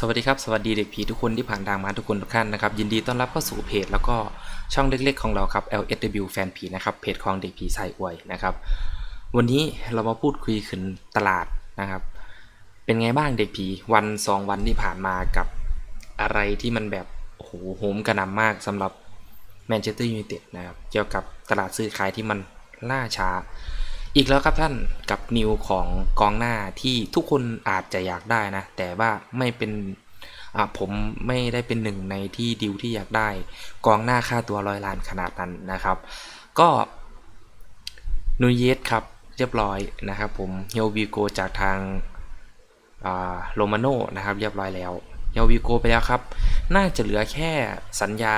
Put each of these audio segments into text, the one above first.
สวัสดีครับ สวัสดีเด็กผีทุกคนที่ผ่านทางมาทุกคนทุกท่านนะครับ ยินดีต้อนรับเข้าสู่เพจแล้วก็ช่องเล็กๆของเราครับ LSW แฟนผีนะครับเพจของเด็กผีสายอวยนะครับ วันนี้เรามาพูดคุยถึงตลาดนะครับ เป็นไงบ้างเด็กผีวันสองวันที่ผ่านมากับอะไรที่มันแบบโอ้โหโหมกระหน่ำมากสำหรับแมนเชสเตอร์ยูไนเต็ดนะครับเกี่ยวกับตลาดซื้อขายที่มันล่าช้า อีกแล้วครับท่านกับนิวของกองหน้าที่ทุกคนอาจจะอยากได้นะ แต่ว่าไม่เป็นผมไม่ได้เป็นหนึ่งในที่ดิวที่อยากได้ กองหน้าค่าตัวร้อยล้านขนาดนั้นนะครับ ก็นูเยสครับเรียบร้อยนะครับผมเฮลวีโกจากทางโรมาโนนะครับเรียบร้อยแล้วเฮลวีโกไปแล้วครับ น่าจะเหลือแค่สัญญา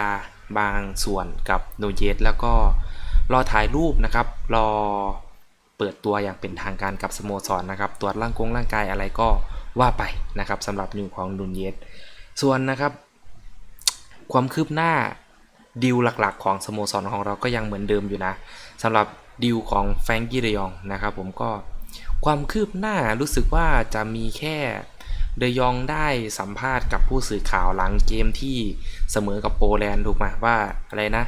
บางส่วนกับนูเยสแล้วก็รอถ่ายรูปนะครับ รอ เปิดตัวอย่างเป็นทางการกับสโมสรนะครับตรวจร่างกงร่างกายอะไรก็ว่าไปนะครับสำหรับนิวของดุนเยสส่วนนะครับความคืบหน้าดิวหลักๆ ของสโมสรของเราก็ยังเหมือนเดิมอยู่นะสำหรับดิวของแฟรงกี้เรยองนะครับผมก็ความคืบหน้ารู้สึกว่าจะมีแค่เดยองได้สัมภาษณ์กับผู้สื่อข่าวหลังเกมที่เสมอกับโปแลนด์ถูกไหมว่าอะไรนะ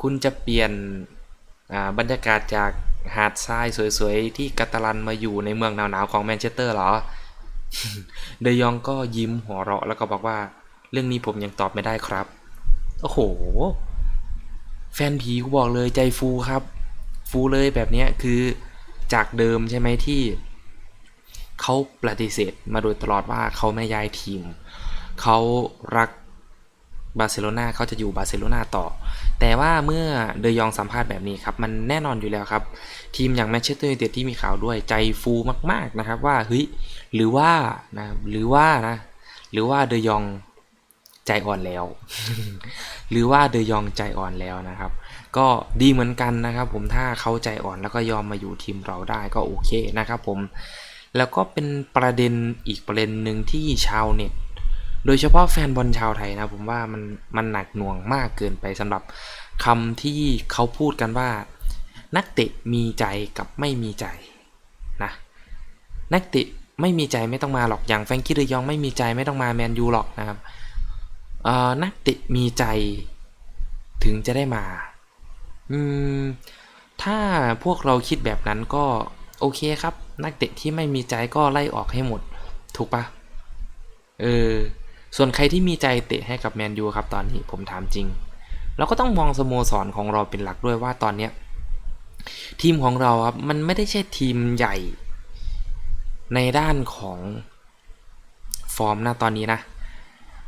คุณจะเปลี่ยน บรรยากาศจากหาดทรายสวยๆ ที่กาตาลันมาอยู่ในเมืองหนาวๆของแมนเชสเตอร์เหรอ เดยองก็ยิ้มหัวเราะแล้วก็บอกว่า เรื่องนี้ผมยังตอบไม่ได้ครับ โอ้โห แฟนผีกูบอกเลยใจฟูครับ ฟูเลยแบบนี้คือจากเดิมใช่ไหมที่เขาปฏิเสธมาโดยตลอดว่าเขาไม่ย้ายทีม เขารัก บาร์เซโลนาเขาจะอยู่บาร์เซโลนาต่อ แต่ว่าเมื่อเดยองสัมภาษณ์แบบนี้ครับ มันแน่นอนอยู่แล้วครับ ทีมอย่างแมนเชสเตอร์ยูไนเต็ดที่มีข่าวด้วยใจฟูมาก ๆนะครับว่าเฮ้ยหรือว่านะหรือว่านะหรือว่าเดยองใจอ่อนแล้ว หรือว่าเดยองใจอ่อนแล้วนะครับ ก็ดีเหมือนกันนะครับ ผมถ้าเขาใจอ่อนแล้วก็ยอมมาอยู่ทีมเราได้ก็โอเคนะครับ ผมแล้วก็เป็นประเด็นอีกประเด็นหนึ่งที่ชาวเน็ต โดยเฉพาะแฟนบอลชาวไทยนะผมว่ามันมันหนักหน่วงมากเกินไปสำหรับคำที่เขาพูดกันว่า นักเตะมีใจกับไม่มีใจนะนักเตะไม่มีใจไม่ต้องมาหรอกอย่างแฟรงกี้เดยองไม่มีใจไม่ต้องมาแมนยูหรอกนะครับเอ่อนักเตะมีใจถึงจะได้มาอืมถ้าพวกเราคิดแบบนั้นก็โอเคครับ นักเตะที่ไม่มีใจก็ไล่ออกให้หมด ถูกปะเออ ส่วนใครที่มีใจเตะให้กับแมนยูครับตอนนี้ผมถามจริง เราก็ต้องมองสโมสรของเราเป็นหลักด้วยว่าตอนเนี้ยทีมของเราครับมันไม่ได้ใช่ทีมใหญ่ ในด้านของฟอร์มนะตอนนี้นะ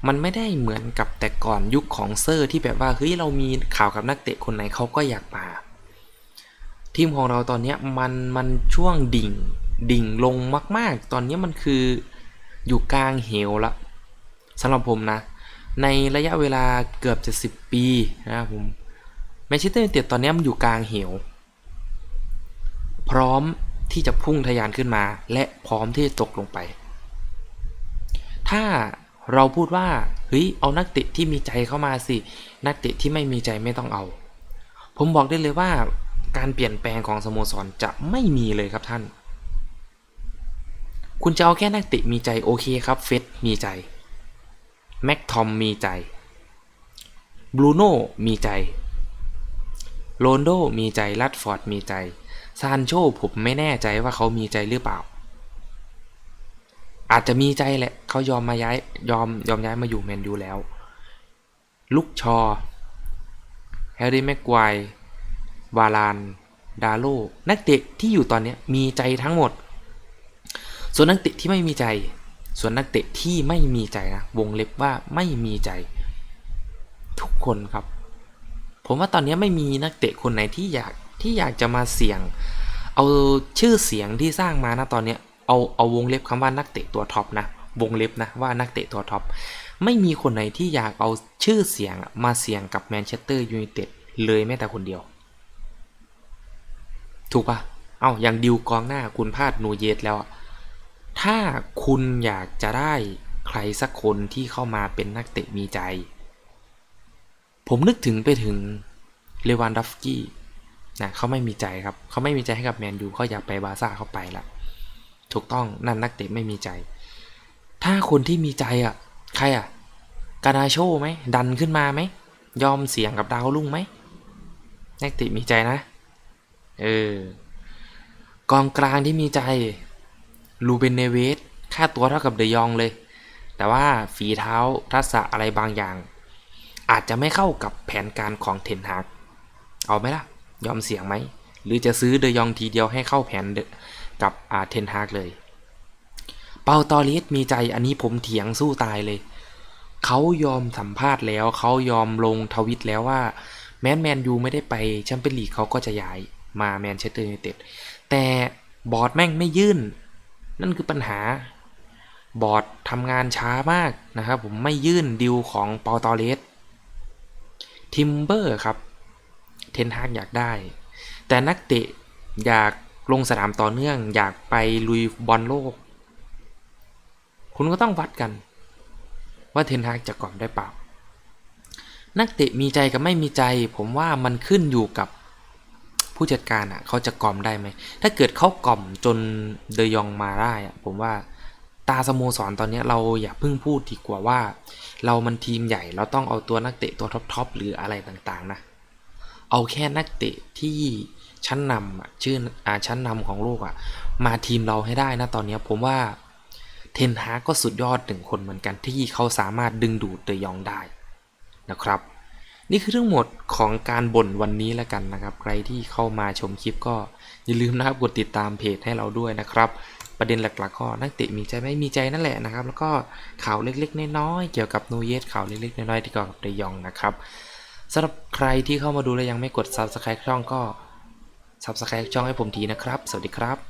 มันไม่ได้เหมือนกับแต่ก่อนยุคของเซอร์ที่แบบว่าเฮ้ยเรามีข่าวกับนักเตะคนไหนเขาก็อยากมา ทีมของเราตอนนี้มันมันช่วงดิ่งดิ่งลงมาก ๆ ตอนนี้มันคืออยู่กลางเหวละ สำหรับผมนะ ในระยะเวลาเกือบจะสิบปีนะครับผมแมนเชสเตอร์ยูไนเต็ดตอนนี้มันอยู่กลางเหว พร้อมที่จะพุ่งทะยานขึ้นมา และพร้อมที่จะตกลงไป ถ้าเราพูดว่าเฮ้ยเอานักเตะที่มีใจเข้ามาสิ นักเตะที่ไม่มีใจไม่ต้องเอา ผมบอกได้เลยว่าการเปลี่ยนแปลงของสโมสรจะไม่มีเลยครับท่าน คุณจะเอาแค่นักเตะมีใจโอเคครับเฟสมีใจ แม็กทอมมีใจบรูโน่มีใจ โรนโดมีใจ ลัดฟอร์ดมีใจ ซานโชผมไม่แน่ใจว่าเขามีใจหรือเปล่า อาจจะมีใจแหละ เขายอมมาย้าย ยอมยอมย้ายมาอยู่แมนยูแล้ว ลุกชอ แฮร์รี่แม็กควายวาลาน ดาโล นักเตะที่อยู่ตอนนี้มีใจทั้งหมด ส่วนนักเตะที่ไม่มีใจ ส่วนนักเตะที่ไม่มีใจนะ วงเล็บว่าไม่มีใจ ทุกคนครับ ผมว่าตอนนี้ไม่มีนักเตะคนไหนที่อยากที่อยากจะมาเสี่ยง เอาชื่อเสียงที่สร้างมานะตอนนี้เอาเอาวงเล็บคำว่านักเตะตัวท็อปนะวงเล็บนะว่านักเตะตัวท็อปไม่มีคนไหนที่อยากเอาชื่อเสียงมาเสี่ยงกับแมนเชสเตอร์ยูไนเต็ดเลยแม้แต่คนเดียว ถูกปะเอาอย่างดิวกองหน้าคุณพลาดนูเยสแล้วอะ ถ้าคุณอยากจะได้ใครสักคนที่เข้ามาเป็นนักเตะมีใจ ผมนึกถึงไปถึงเลวานดอฟกี้นะเขาไม่มีใจครับเขาไม่มีใจให้กับแมนยูเขาอยากไปบาซ่าเขาไปละถูกต้องนั่นนักเตะไม่มีใจ ถ้าคนที่มีใจอะ ใครอะกานาโชไหมดันขึ้นมาไหมยอมเสี่ยงกับดาวรุ่งไหมนักเติมีใจนะเออกองกลางที่มีใจ ลูเบนเนเวสค่าตัวเท่ากับเดยองเลย แต่ว่าฝีเท้าทักษะอะไรบางอย่าง อาจจะไม่เข้ากับแผนการของเทนฮากเอาไหมล่ะ ยอมเสี่ยงไหม หรือจะซื้อเดยองทีเดียวให้เข้าแผนกับอาเทนฮากเลย เปาตอริสมีใจอันนี้ผมเถียงสู้ตายเลย เขายอมสัมภาษณ์แล้วเขายอมลงทวิตแล้วว่าแม้นแมนยูไม่ได้ไปแชมเปี้ยนลีกเขาก็จะย้ายมาแมนเชสเตอร์ยูไนเต็ดแต่บอร์ดแม่งไม่ยื่น นั่นคือปัญหาบอร์ดทำงานช้ามากนะครับ ผมไม่ยื่นดิวของปาตอเลสทิมเบอร์ครับ เทนฮากอยากได้ แต่นักเตะอยากลงสนามต่อเนื่อง อยากไปลุยบอลโลก คุณก็ต้องวัดกัน ว่าเทนฮากจะกล่อมได้เปล่า นักเตะมีใจกับไม่มีใจ ผมว่ามันขึ้นอยู่กับ ผู้จัดการอะเขาจะกล่อมได้ไหม ถ้าเกิดเขากล่อมจนเดยองมาได้อะผมว่าตาสโมสรตอนนี้เราอย่าเพิ่งพูดดีกว่าว่า เรามันทีมใหญ่เราต้องเอาตัวนักเตะตัวท็อปๆหรืออะไรต่างๆนะเอาแค่นักเตะที่ชั้นนำอะชื่ออ่าชั้นนำของโลกอะมาทีมเราให้ได้นะตอนนี้ผมว่าเทนฮากก็สุดยอดหนึ่งคนเหมือนกันที่เขาสามารถดึงดูดเดยองได้นะครับ นี่คือทั้งหมดของการบ่นวันนี้แล้วกันนะครับ ใครที่เข้ามาชมคลิปก็อย่าลืมนะครับกดติดตามเพจให้เราด้วยนะครับ ประเด็นหลักๆก็นักเตะมีใจไม่มีใจนั่นแหละนะครับ แล้วก็ข่าวเล็กๆน้อยๆเกี่ยวกับนูเยสข่าวเล็กๆน้อยๆที่เกี่ยวกับเดยองนะครับสำหรับใครที่เข้ามาดูแล้วยังไม่กด subscribe ช่องก็ subscribe ช่องให้ผมทีนะครับ สวัสดีครับ